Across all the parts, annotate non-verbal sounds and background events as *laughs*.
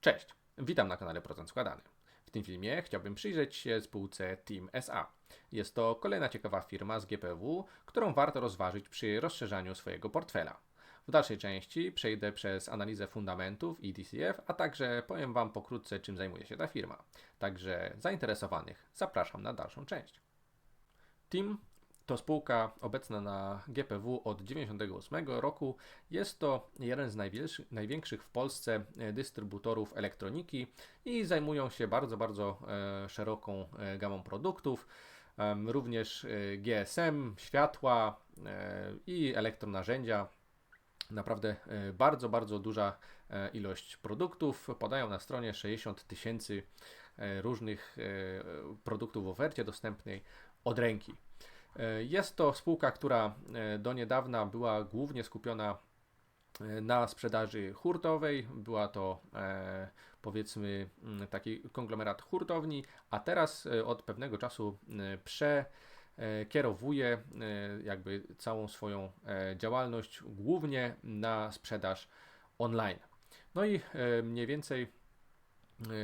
Cześć, witam na kanale Procent Składany. W tym filmie chciałbym przyjrzeć się spółce Team SA. Jest to kolejna ciekawa firma z GPW, którą warto rozważyć przy rozszerzaniu swojego portfela. W dalszej części przejdę przez analizę fundamentów i DCF, a także powiem Wam pokrótce, czym zajmuje się ta firma. Także zainteresowanych zapraszam na dalszą część. Team to spółka obecna na GPW od 1998 roku. Jest to jeden z największych w Polsce e, dystrybutorów elektroniki i zajmują się bardzo, bardzo e, szeroką e, gamą produktów. Również GSM, światła i elektronarzędzia. Naprawdę bardzo, bardzo duża ilość produktów. Podają na stronie 60 tysięcy różnych produktów w ofercie dostępnej od ręki. E, jest to spółka, która e, do niedawna była głównie skupiona e, na sprzedaży hurtowej. Była to powiedzmy mm, taki konglomerat hurtowni, a teraz od pewnego czasu przekierowuje jakby całą swoją działalność głównie na sprzedaż online. No i mniej więcej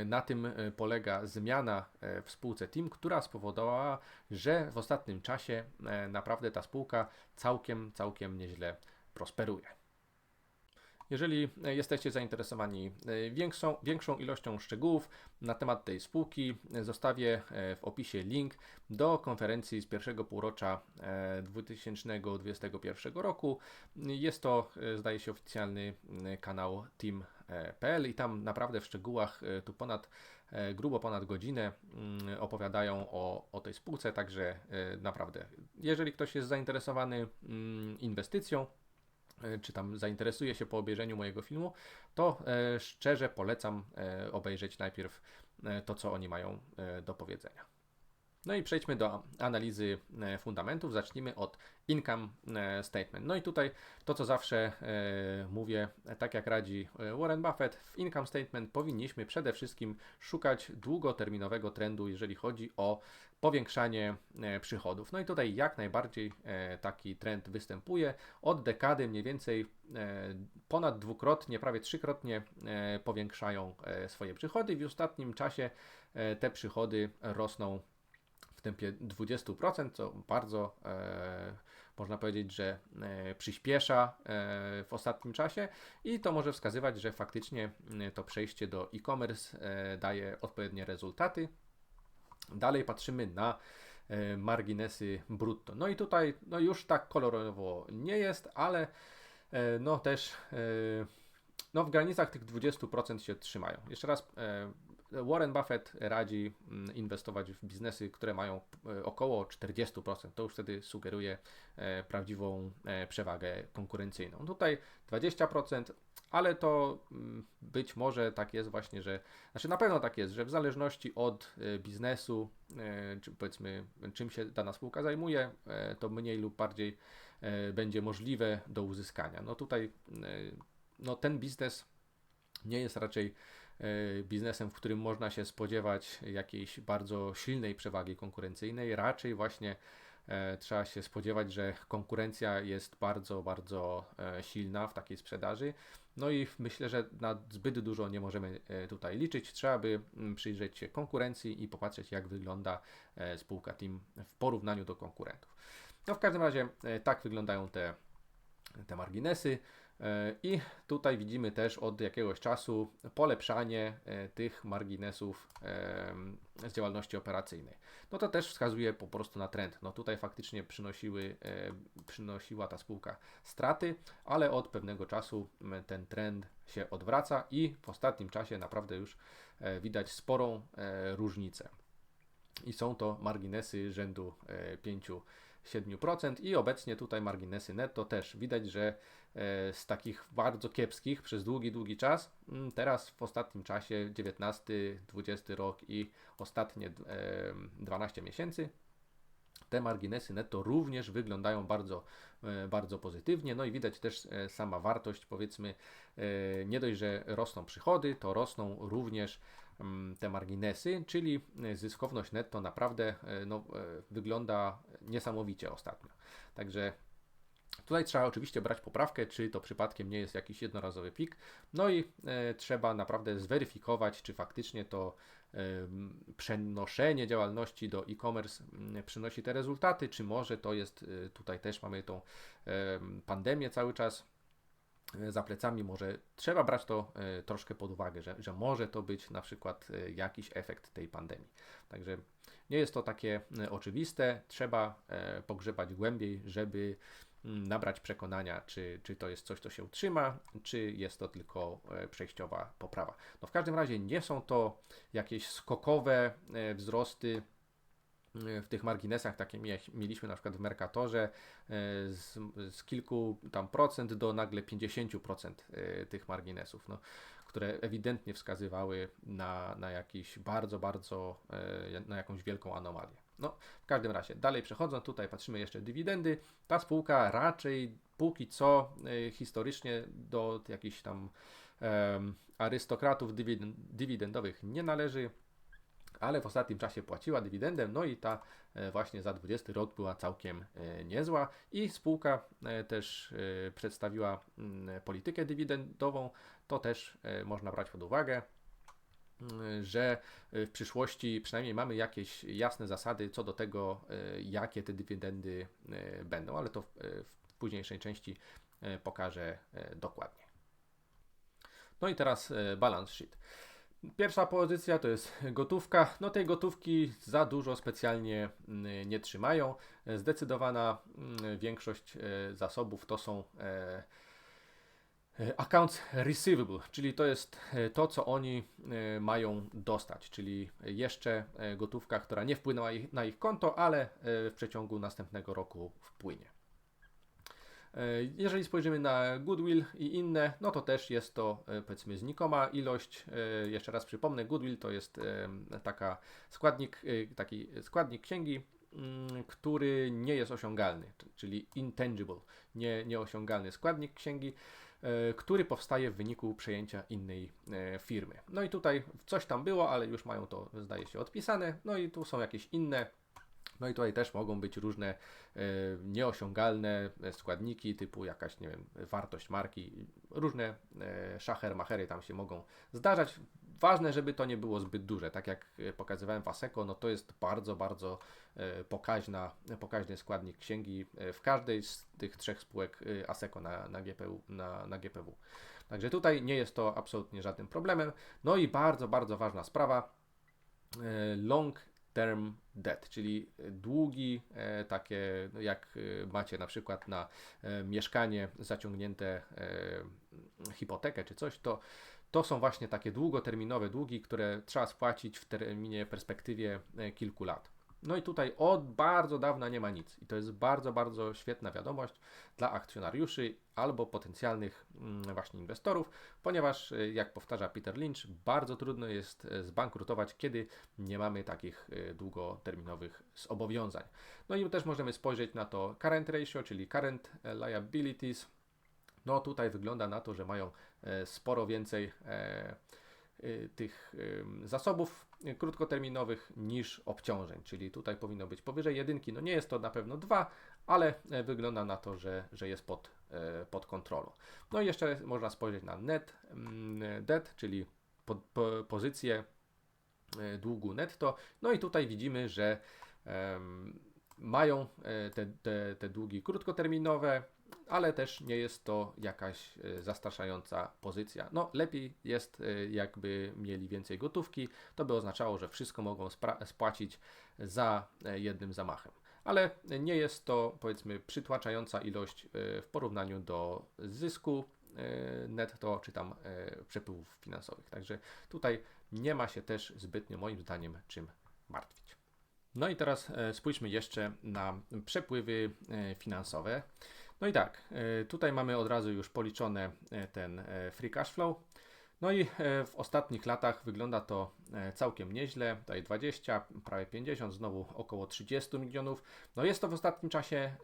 na tym e, polega zmiana e, w spółce Team, która spowodowała, że w ostatnim czasie naprawdę ta spółka całkiem, całkiem nieźle prosperuje. Jeżeli jesteście zainteresowani większą, większą ilością szczegółów na temat tej spółki, zostawię w opisie link do konferencji z pierwszego półrocza 2021 roku. Jest to, zdaje się, oficjalny kanał Team PL i tam naprawdę w szczegółach e, tu ponad, e, grubo ponad godzinę mm, opowiadają o, o tej spółce, także e, naprawdę, jeżeli ktoś jest zainteresowany mm, inwestycją, czy tam zainteresuje się po obejrzeniu mojego filmu, to szczerze polecam obejrzeć najpierw to, co oni mają do powiedzenia. No i przejdźmy do analizy e, fundamentów. Zacznijmy od income e, statement. No i tutaj to, co zawsze e, mówię, tak jak radzi Warren Buffett, w income statement powinniśmy przede wszystkim szukać długoterminowego trendu, jeżeli chodzi o powiększanie przychodów. No i tutaj jak najbardziej taki trend występuje. Od dekady mniej więcej ponad dwukrotnie, prawie trzykrotnie powiększają swoje przychody. W ostatnim czasie te przychody rosną tempie 20%, co bardzo e, można powiedzieć, że e, przyspiesza e, w ostatnim czasie i to może wskazywać, że faktycznie e, to przejście do e-commerce e, daje odpowiednie rezultaty. Dalej patrzymy na e, marginesy brutto. No i tutaj no już tak kolorowo nie jest, ale no też no w granicach tych 20% się trzymają. Jeszcze raz Warren Buffett radzi mm, inwestować w biznesy, które mają e, około 40%. To już wtedy sugeruje e, prawdziwą e, przewagę konkurencyjną. Tutaj 20%, ale to mm, być może tak jest właśnie, że, znaczy na pewno tak jest, że w zależności od biznesu, czy powiedzmy czym się dana spółka zajmuje, to mniej lub bardziej będzie możliwe do uzyskania. No tutaj no ten biznes nie jest raczej E, biznesem, w którym można się spodziewać jakiejś bardzo silnej przewagi konkurencyjnej. Raczej właśnie e, trzeba się spodziewać, że konkurencja jest bardzo, bardzo e, silna w takiej sprzedaży. No i myślę, że na zbyt dużo nie możemy tutaj liczyć. Trzeba by mm, przyjrzeć się konkurencji i popatrzeć, jak wygląda spółka Team w porównaniu do konkurentów. No w każdym razie tak wyglądają te, te marginesy. E, I tutaj widzimy też od jakiegoś czasu polepszanie e, tych marginesów z działalności operacyjnej. No to też wskazuje po prostu na trend. No tutaj faktycznie przynosiły, e, przynosiła ta spółka straty, ale od pewnego czasu ten trend się odwraca i w ostatnim czasie naprawdę już widać sporą różnicę. I są to marginesy rzędu 5 7% i obecnie tutaj marginesy netto też widać, że e, z takich bardzo kiepskich przez długi, długi czas, mm, teraz w ostatnim czasie 19, 20 rok i ostatnie 12 miesięcy te marginesy netto również wyglądają bardzo, e, bardzo pozytywnie. No i widać też e, sama wartość, powiedzmy, nie dość, że rosną przychody, to rosną również te marginesy, czyli e, zyskowność netto naprawdę e, no, e, wygląda niesamowicie ostatnio. Także Tutaj trzeba oczywiście brać poprawkę, czy to przypadkiem nie jest jakiś jednorazowy pik. No i trzeba naprawdę zweryfikować, czy faktycznie to przenoszenie działalności do e-commerce mm, przynosi te rezultaty, czy może to jest, tutaj też mamy tą pandemię cały czas za plecami, może trzeba brać to e, troszkę pod uwagę, że, że może to być na przykład e, jakiś efekt tej pandemii. Także nie jest to takie e, oczywiste, trzeba e, pogrzebać głębiej, żeby mm, nabrać przekonania, czy, czy to jest coś, co się utrzyma, czy jest to tylko e, przejściowa poprawa. No w każdym razie nie są to jakieś skokowe wzrosty w tych marginesach, takie mieliśmy na przykład w Mercatorze z, z kilku tam procent do nagle 50% tych marginesów. No, które ewidentnie wskazywały na, na jakiś bardzo, bardzo, na jakąś wielką anomalię. No, w każdym razie, dalej przechodząc, tutaj patrzymy jeszcze dywidendy. Ta spółka raczej póki co historycznie do jakichś tam um, arystokratów dywidendowych nie należy ale w ostatnim czasie płaciła dywidendę, no i ta e, właśnie za 20 rok była całkiem e, niezła i spółka e, też przedstawiła mm, politykę dywidendową, to też można brać pod uwagę że w przyszłości przynajmniej mamy jakieś jasne zasady co do tego, jakie te dywidendy będą, ale to w późniejszej części pokażę dokładnie. No i teraz balance sheet. Pierwsza pozycja to jest *laughs* gotówka. No tej gotówki za dużo specjalnie mm, nie trzymają. Zdecydowana mm, większość e, zasobów to są e, e, accounts receivable, czyli to jest to, co oni mają dostać, czyli jeszcze gotówka, która nie wpłynęła na ich konto, ale w przeciągu następnego roku wpłynie. E, jeżeli spojrzymy na Goodwill i inne, no to też jest to e, powiedzmy znikoma ilość. E, jeszcze raz przypomnę, Goodwill to jest taka składnik, taki składnik księgi, mm, który nie jest osiągalny, czyli intangible, nie, nieosiągalny składnik księgi, który powstaje w wyniku przejęcia innej firmy. No i tutaj coś tam było, ale już mają to zdaje się odpisane. No i tu są jakieś inne no i tutaj też mogą być różne e, nieosiągalne składniki, typu jakaś, nie wiem, wartość marki, różne e, szacher-machery tam się mogą zdarzać. Ważne, żeby to nie było zbyt duże. Tak jak e, pokazywałem w ASECO, no to jest bardzo, bardzo pokaźna, pokaźny składnik księgi w każdej z tych trzech spółek ASECO na, na, GPU, na, na GPW. Także tutaj nie jest to absolutnie żadnym problemem. No i bardzo, bardzo ważna sprawa. Long term debt, czyli długi e, takie, no jak e, macie na przykład na e, mieszkanie zaciągnięte hipotekę czy coś, to to są właśnie takie długoterminowe długi, które trzeba spłacić w terminie, perspektywie kilku lat. No i tutaj od bardzo dawna nie ma nic. I to jest bardzo, bardzo świetna wiadomość dla akcjonariuszy albo potencjalnych mm, właśnie inwestorów, ponieważ y, jak powtarza Peter Lynch, bardzo trudno jest y, zbankrutować, kiedy nie mamy takich y, długoterminowych zobowiązań. No i też możemy spojrzeć na to current ratio, czyli current liabilities. No tutaj wygląda na to, że mają sporo więcej e, tych zasobów krótkoterminowych niż obciążeń, czyli tutaj powinno być powyżej jedynki. No nie jest to na pewno dwa, ale e, wygląda na to, że, że jest pod, e, pod kontrolą. No i jeszcze można spojrzeć na net mm, debt, czyli po, po, pozycję e, długu netto. No i tutaj widzimy, że um, mają te, te, te długi krótkoterminowe, ale też nie jest to jakaś e, zastraszająca pozycja. No, lepiej jest, e, jakby mieli więcej gotówki, to by oznaczało, że wszystko mogą spłacić za e, jednym zamachem. Ale nie jest to, powiedzmy, przytłaczająca ilość w porównaniu do zysku netto czy tam przepływów finansowych. Także tutaj nie ma się też zbytnio, moim zdaniem, czym martwić. No i teraz spójrzmy jeszcze na przepływy finansowe. No i tak, e, tutaj mamy od razu już policzone e, ten e, free cash flow. No i w ostatnich latach wygląda to całkiem nieźle. Tutaj 20, prawie 50, znowu około 30 milionów. No jest to w ostatnim czasie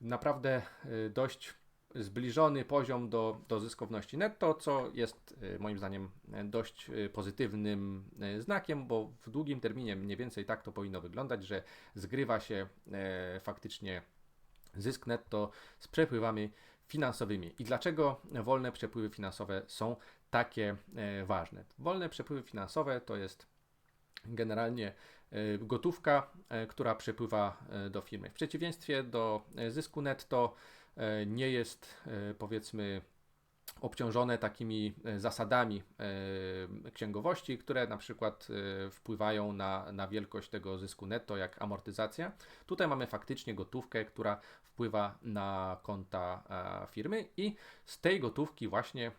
naprawdę dość zbliżony poziom do, do zyskowności netto, co jest moim zdaniem dość pozytywnym znakiem, bo w długim terminie mniej więcej tak to powinno wyglądać, że zgrywa się faktycznie zysk netto z przepływami finansowymi. I dlaczego wolne przepływy finansowe są takie e, ważne? Wolne przepływy finansowe to jest generalnie e, gotówka, e, która przepływa do firmy. W przeciwieństwie do zysku netto nie jest powiedzmy obciążone takimi e, zasadami e, księgowości, które na przykład e, wpływają na, na wielkość tego zysku netto, jak amortyzacja. Tutaj mamy faktycznie gotówkę, która wpływa na konta firmy i z tej gotówki właśnie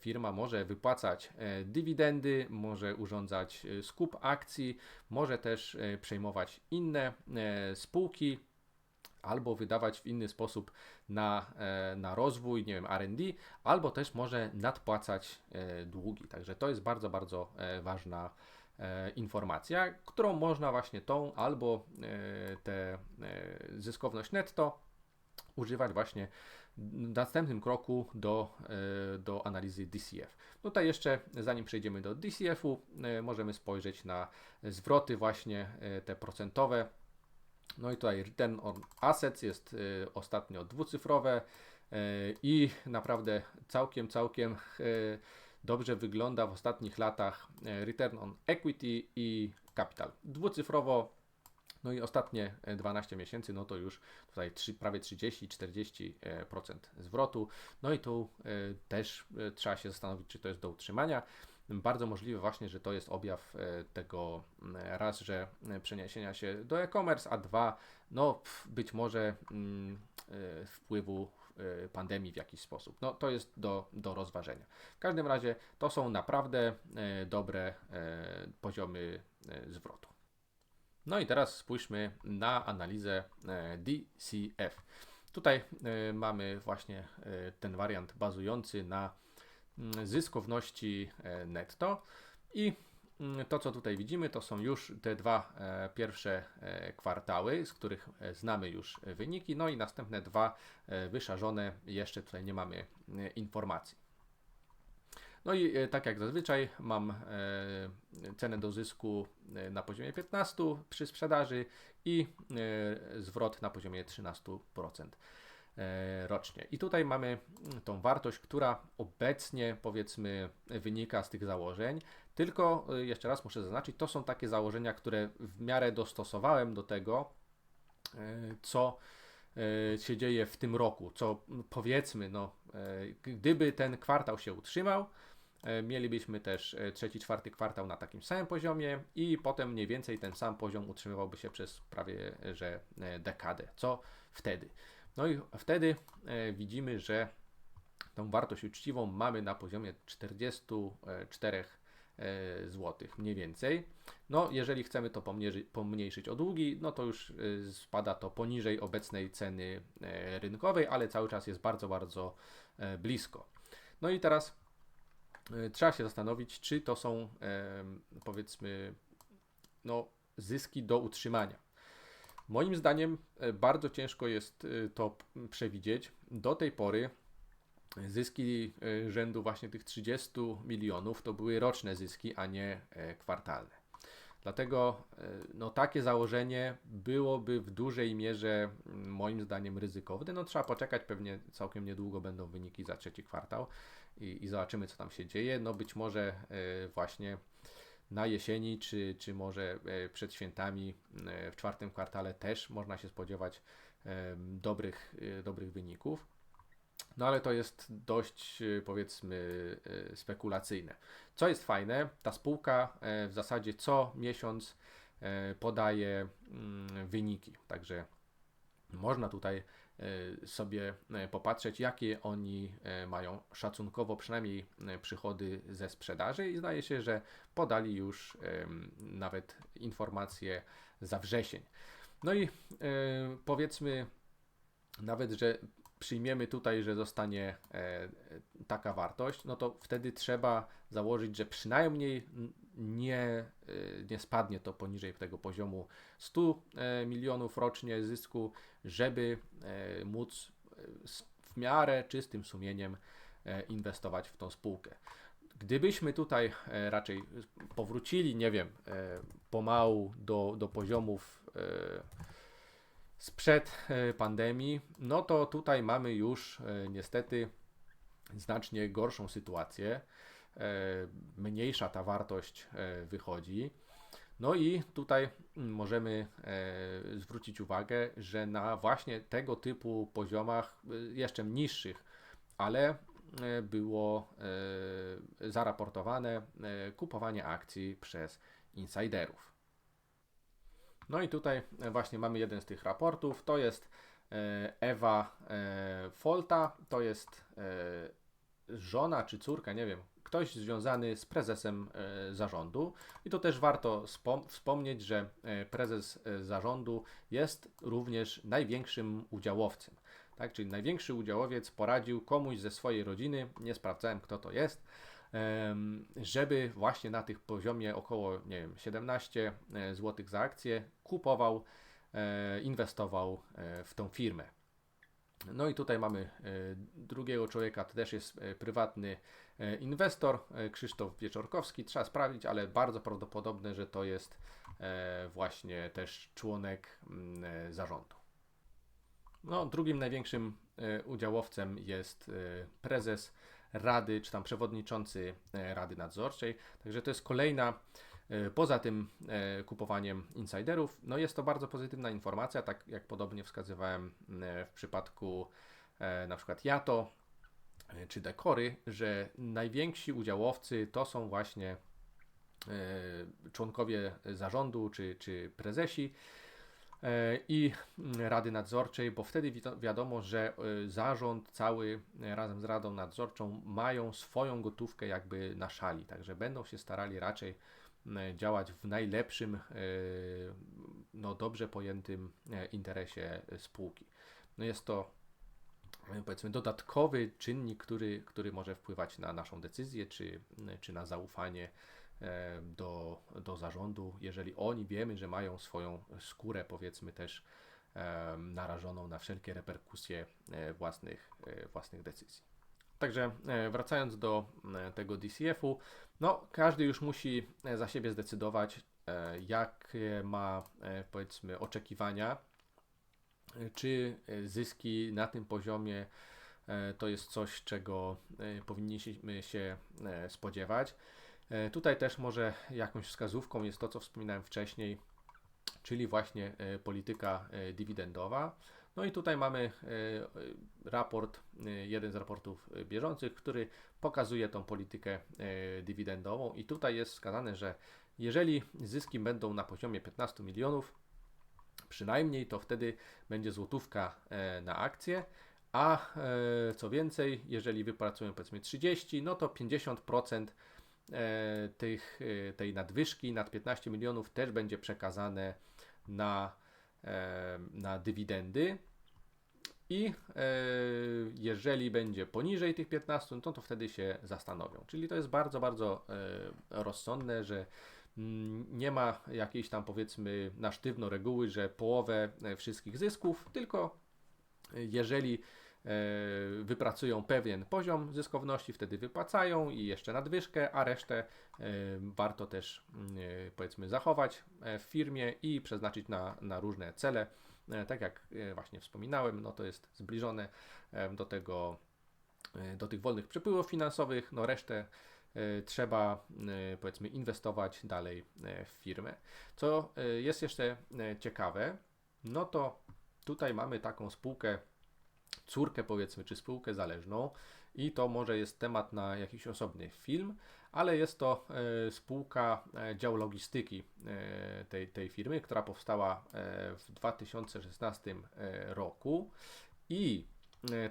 firma może wypłacać dywidendy, może urządzać skup akcji, może też przejmować inne spółki albo wydawać w inny sposób na, e, na rozwój, nie wiem, RD, albo też może nadpłacać e, długi. Także to jest bardzo, bardzo e, ważna informacja, którą można właśnie tą albo tę zyskowność netto używać właśnie w następnym kroku do, do analizy DCF. Tutaj jeszcze, zanim przejdziemy do DCF-u, możemy spojrzeć na zwroty właśnie te procentowe, no i tutaj return on assets jest y, ostatnio dwucyfrowe y, i naprawdę całkiem, całkiem y, dobrze wygląda w ostatnich latach return on equity i capital. Dwucyfrowo, no i ostatnie 12 miesięcy, no to już tutaj 3, prawie 30-40% zwrotu. No i tu też trzeba się zastanowić, czy to jest do utrzymania bardzo możliwe właśnie, że to jest objaw e, tego raz, że e, przeniesienia się do e-commerce, a dwa, no być może mm, e, wpływu pandemii w jakiś sposób. No to jest do, do rozważenia. W każdym razie to są naprawdę dobre poziomy zwrotu. No i teraz spójrzmy na analizę DCF. Tutaj mamy właśnie ten wariant bazujący na zyskowności e, netto i mm, to, co tutaj widzimy, to są już te dwa e, pierwsze e, kwartały, z których znamy już wyniki, no i następne dwa wyszarzone, jeszcze tutaj nie mamy informacji. No i tak jak zazwyczaj mam cenę do zysku na poziomie 15 przy sprzedaży i zwrot na poziomie 13%. E, rocznie. I tutaj mamy tą wartość, która obecnie powiedzmy wynika z tych założeń. Tylko e, jeszcze raz muszę zaznaczyć, to są takie założenia, które w miarę dostosowałem do tego, e, co się dzieje w tym roku, co powiedzmy, no, gdyby ten kwartał się utrzymał, mielibyśmy też trzeci, czwarty kwartał na takim samym poziomie i potem mniej więcej ten sam poziom utrzymywałby się przez prawie że dekadę. Co wtedy? No i wtedy e, widzimy, że tą wartość uczciwą mamy na poziomie 44 e, zł mniej więcej. No, jeżeli chcemy to pomniejszyć o długi, no to już e, spada to poniżej obecnej ceny rynkowej, ale cały czas jest bardzo, bardzo blisko. No i teraz trzeba się zastanowić, czy to są powiedzmy no, zyski do utrzymania. Moim zdaniem e, bardzo ciężko jest e, to przewidzieć. Do tej pory zyski e, rzędu właśnie tych 30 milionów to były roczne zyski, a nie kwartalne. Dlatego no, takie założenie byłoby w dużej mierze moim zdaniem ryzykowne. No, trzeba poczekać, pewnie całkiem niedługo będą wyniki za trzeci kwartał i, i zobaczymy, co tam się dzieje. No być może właśnie na jesieni, czy, czy może e, przed świętami e, w czwartym kwartale też można się spodziewać e, dobrych, dobrych wyników. No ale to jest dość powiedzmy spekulacyjne. Co jest fajne, ta spółka w zasadzie co miesiąc podaje mm, wyniki, także można tutaj sobie e, popatrzeć, jakie oni e, mają szacunkowo przynajmniej przychody ze sprzedaży i zdaje się, że podali już nawet informacje za wrzesień. No i powiedzmy nawet, że przyjmiemy tutaj, że zostanie taka wartość, no to wtedy trzeba założyć, że przynajmniej nie, y, nie spadnie to poniżej tego poziomu 100 e, milionów rocznie zysku, żeby e, móc e, w miarę czystym sumieniem inwestować w tą spółkę. Gdybyśmy tutaj raczej powrócili, nie wiem, pomału do, do poziomów sprzed pandemii, no to tutaj mamy już niestety znacznie gorszą sytuację. Mniejsza ta wartość wychodzi. No i tutaj możemy zwrócić uwagę, że na właśnie tego typu poziomach, jeszcze niższych, ale E, było e, zaraportowane e, kupowanie akcji przez insiderów. No i tutaj właśnie mamy jeden z tych raportów. To jest Ewa Folta, to jest żona czy córka, nie wiem, ktoś związany z prezesem zarządu. I to też warto wspomnieć, że prezes zarządu jest również największym udziałowcem tak? Czyli największy udziałowiec poradził komuś ze swojej rodziny, nie sprawdzałem kto to jest, żeby właśnie na tych poziomie około, nie wiem, 17 e, zł za akcję kupował, e, inwestował e, w tą firmę. No i tutaj mamy drugiego człowieka, to też jest prywatny inwestor, Krzysztof Wieczorkowski. Trzeba sprawdzić, ale bardzo prawdopodobne, że to jest właśnie też członek mm, zarządu. No, drugim największym udziałowcem jest prezes rady, czy tam przewodniczący e, rady nadzorczej. Także to jest kolejna, poza tym kupowaniem insiderów, no jest to bardzo pozytywna informacja, tak jak podobnie wskazywałem w przypadku na przykład Jato czy Dekory, że najwięksi udziałowcy to są właśnie członkowie zarządu czy, czy prezesi. E, i mm, Rady Nadzorczej, bo wtedy wiadomo, że e, zarząd cały e, razem z Radą Nadzorczą mają swoją gotówkę jakby na szali, także będą się starali raczej działać w najlepszym, no dobrze pojętym interesie spółki. No jest to powiedzmy dodatkowy czynnik, który, który może wpływać na naszą decyzję czy, czy na zaufanie do, do zarządu, jeżeli oni wiemy, że mają swoją skórę, powiedzmy też e, narażoną na wszelkie reperkusje e, własnych, własnych decyzji. Także wracając do tego DCF-u, no każdy już musi za siebie zdecydować, jakie ma powiedzmy oczekiwania, czy zyski na tym poziomie to jest coś, czego powinniśmy się spodziewać. E, tutaj też może jakąś wskazówką jest to, co wspominałem wcześniej, czyli właśnie e, polityka e, dywidendowa. No i tutaj mamy raport, jeden z raportów bieżących, który pokazuje tą politykę dywidendową i tutaj jest wskazane, że jeżeli zyski będą na poziomie 15 milionów, przynajmniej to wtedy będzie złotówka na akcję, a co więcej, jeżeli wypracują powiedzmy 30, no to 50% E, tych, e, tej nadwyżki nad 15 milionów też będzie przekazane na, e, na dywidendy. I jeżeli będzie poniżej tych 15, no to, to wtedy się zastanowią. Czyli to jest bardzo, bardzo rozsądne, że mm, nie ma jakiejś tam powiedzmy na sztywno reguły, że połowę wszystkich zysków, tylko jeżeli E, wypracują pewien poziom zyskowności, wtedy wypłacają i jeszcze nadwyżkę, a resztę e, warto też mm, e, powiedzmy zachować w firmie i przeznaczyć na, na różne cele. Tak jak właśnie wspominałem, no to jest zbliżone do tego, do tych wolnych przepływów finansowych, no resztę trzeba powiedzmy inwestować dalej w firmę. Co jest jeszcze ciekawe, no to tutaj mamy taką spółkę córkę powiedzmy, czy spółkę zależną i to może jest temat na jakiś osobny film, ale jest to e, spółka e, dział logistyki e, tej, tej firmy, która powstała w 2016 roku i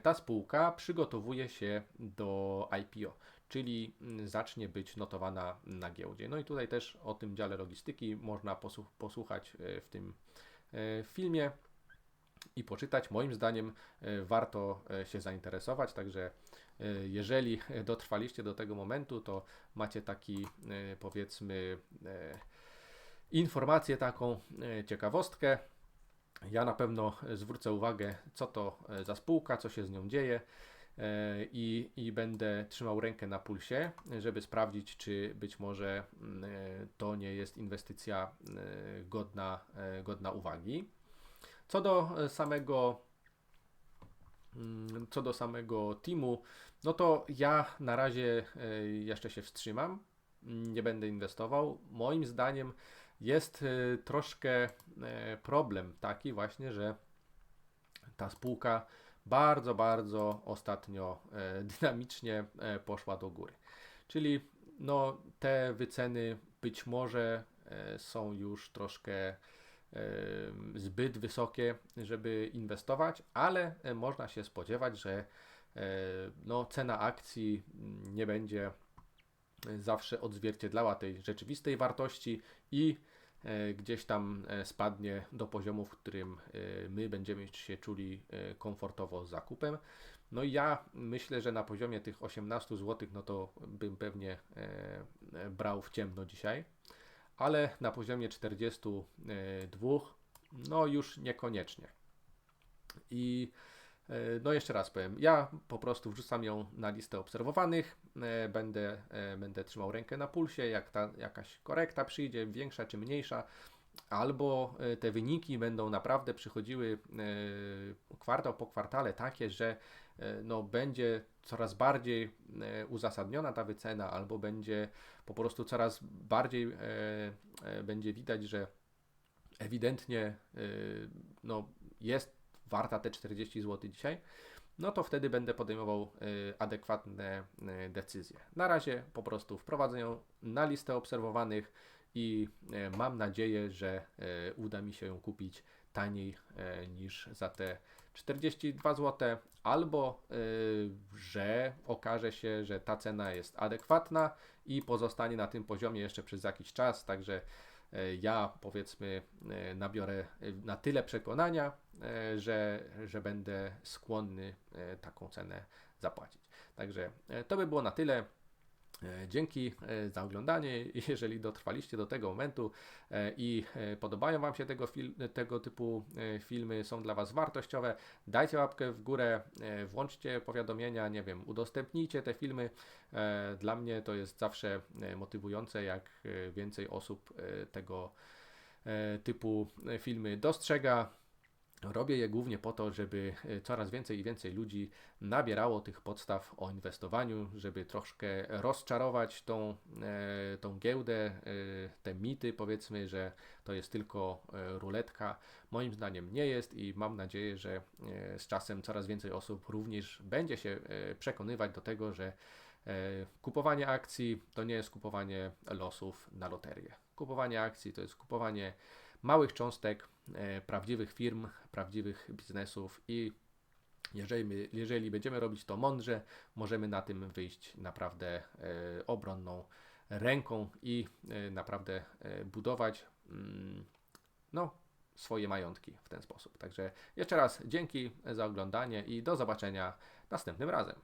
ta spółka przygotowuje się do IPO, czyli zacznie być notowana na giełdzie. No i tutaj też o tym dziale logistyki można posłuchać w tym filmie i poczytać. Moim zdaniem e, warto e, się zainteresować, także e, jeżeli *laughs* dotrwaliście do tego momentu, to macie taki powiedzmy informację, taką ciekawostkę. Ja na pewno zwrócę uwagę, co to za spółka, co się z nią dzieje. I, I będę trzymał rękę na pulsie, żeby sprawdzić, czy być może to nie jest inwestycja godna, godna uwagi. Co do e, samego mm, co do samego teamu, no to ja na razie e, jeszcze się wstrzymam, nie będę inwestował. Moim zdaniem jest e, troszkę problem taki właśnie, że ta spółka bardzo, bardzo ostatnio *laughs* dynamicznie poszła do góry. Czyli no, te wyceny być może są już troszkę zbyt wysokie, żeby inwestować, ale e, można się spodziewać, że e, no, cena akcji nie będzie zawsze odzwierciedlała tej rzeczywistej wartości i e, gdzieś tam spadnie do poziomu, w którym my będziemy się czuli komfortowo z zakupem. No i ja myślę, że na poziomie tych 18 zł, no to bym pewnie brał w ciemno dzisiaj ale na poziomie 42 no już niekoniecznie. I e, no jeszcze raz powiem, ja po prostu wrzucam ją na listę obserwowanych, e, będę, e, będę trzymał rękę na pulsie, jak ta jakaś korekta przyjdzie, większa czy mniejsza, albo te wyniki będą naprawdę przychodziły kwartał po kwartale takie, że no, będzie coraz bardziej uzasadniona ta wycena, albo będzie po prostu coraz bardziej będzie widać, że ewidentnie no, jest warta te 40 zł dzisiaj, no to wtedy będę podejmował adekwatne decyzje. Na razie po prostu wprowadzę ją na listę obserwowanych i mam nadzieję, że uda mi się ją kupić taniej niż za te 42 zł, albo yy, że okaże się, że ta cena jest adekwatna i pozostanie na tym poziomie jeszcze przez jakiś czas, także yy, ja powiedzmy nabiorę na tyle przekonania, że, że będę skłonny taką cenę zapłacić. Także to by było na tyle. E, dzięki e, za oglądanie. *laughs* Jeżeli dotrwaliście do tego momentu e, i podobają Wam się tego, tego typu filmy, są dla Was wartościowe, dajcie łapkę w górę, włączcie powiadomienia, nie wiem, udostępnijcie te filmy. Dla mnie to jest zawsze motywujące, jak więcej osób tego typu filmy dostrzega. Robię je głównie po to, żeby e, coraz więcej i więcej ludzi nabierało tych podstaw o inwestowaniu, żeby troszkę rozczarować tą, e, tą giełdę, e, te mity, powiedzmy, że to jest tylko ruletka. Moim zdaniem nie jest i mam nadzieję, że z czasem coraz więcej osób również będzie się przekonywać do tego, że kupowanie akcji to nie jest kupowanie losów na loterię. Kupowanie akcji to jest kupowanie małych cząstek prawdziwych firm, prawdziwych biznesów i jeżeli, jeżeli będziemy robić to mądrze, możemy na tym wyjść naprawdę e, obronną ręką i e, naprawdę budować mm, no, swoje majątki w ten sposób. Także jeszcze raz dzięki za oglądanie i do zobaczenia następnym razem.